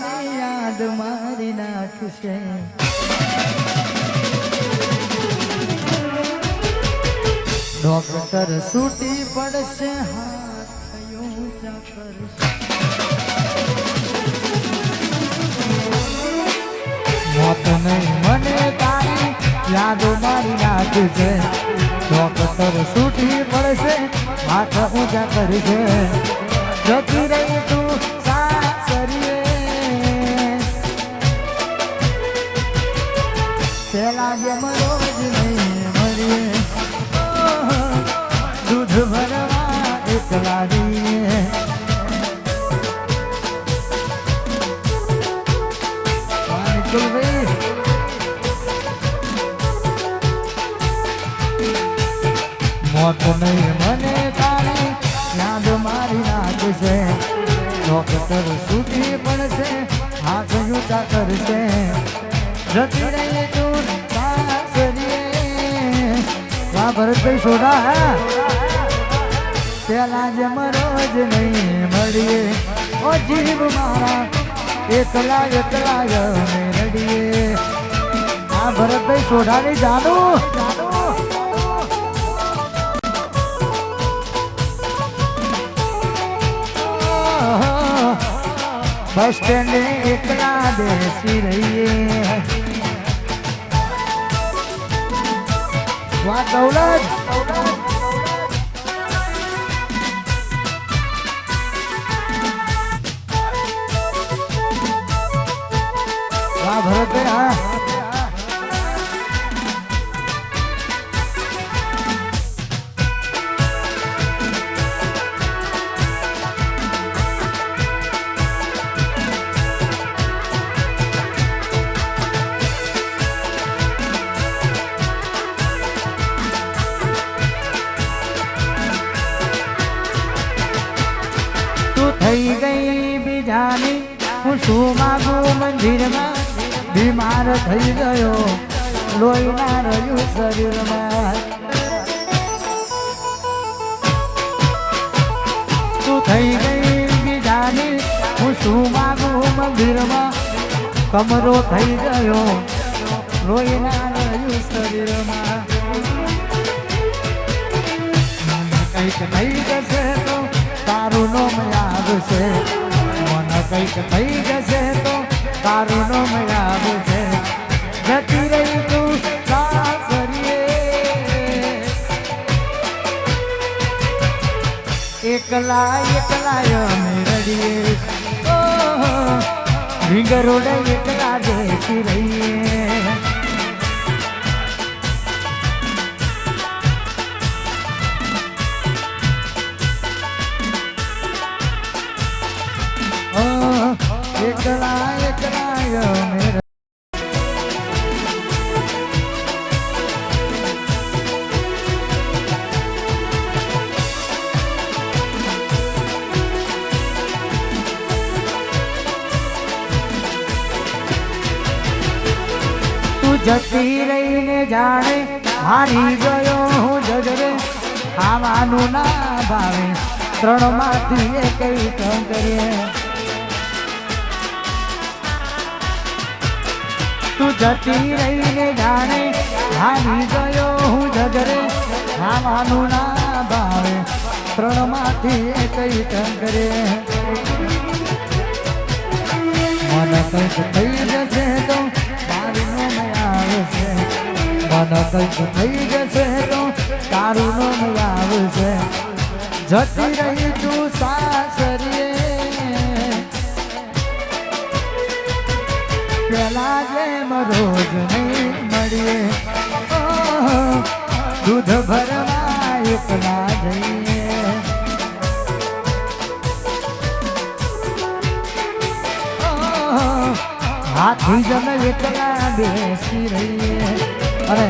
મોત નહીં મને તારી યાદ મારી નાખશે ડોક્ટર છૂટી પડશે હાથ ઊંચા કરશે મોત નહીં મને તારી યાદ મારી નાખશે ડોક્ટર છૂટી પડશે હાથ ઊંચા કરશે વાનિકુલભાઈ મોત નહીં મને તારી યાદ મારી નાખશે ડોક્ટર છૂટી પડશે હાથ જૂતા કરશે જતી રહી તું સાસરીએ વાહ ભરતભાઈ સોડા હે પેલા જેમ રોજ નહીં મળીએ ઓ જીવ મારા એકલા એકલા અમે રડીએ આ ભરતભાઈ સોઢાની જાદુ. બસ સ્ટેન્ડે એકલા બેસી રહીએ. વાત દૌલત વાહ થઈ ગઈ બીજાની. હું શું માગું મંદિરમાં? બીમાર થઈ ગયો. લોહી ના રહ્યું શરીરમાં. તું થઈ ગઈ બીજાની? હું શું માગું મંદિરમાં? કમરો થઈ ગયો. લોહી ના રહ્યું શરીરમાં કંઈક થઈ જશે તો તારું નામ આવશે મને કંઈક થઈ જશે તો તારું નામ આવશે જતી રહી તું એકલા એકલા અમે રડીએ. ઓ રીંગરોડે એકલા બેસી રહીએ. એકલા જતી રહીને જાણે, હારી ગયો હું જજરે. ખાવાનું ના ભાવે ત્રણમાંથી કામ કરીએ. તું જતી રહીને જાણે હાની ગયો હું જગરે ખાવાનું ના ભાવે ત્રણમાંથી એક કામ મને કંઈક થઈ જશે તો તારું નામ આવશે. મને કંઈક થઈ જશે તો તારું નામ આવશે. જતી રહી તું સાસરીએ જેમ રોજ નહીં મળીએ ઓહ, દૂધ ભરવા એકલા જઈએ હાથી જમે એકલા બેસી રહીએ અરે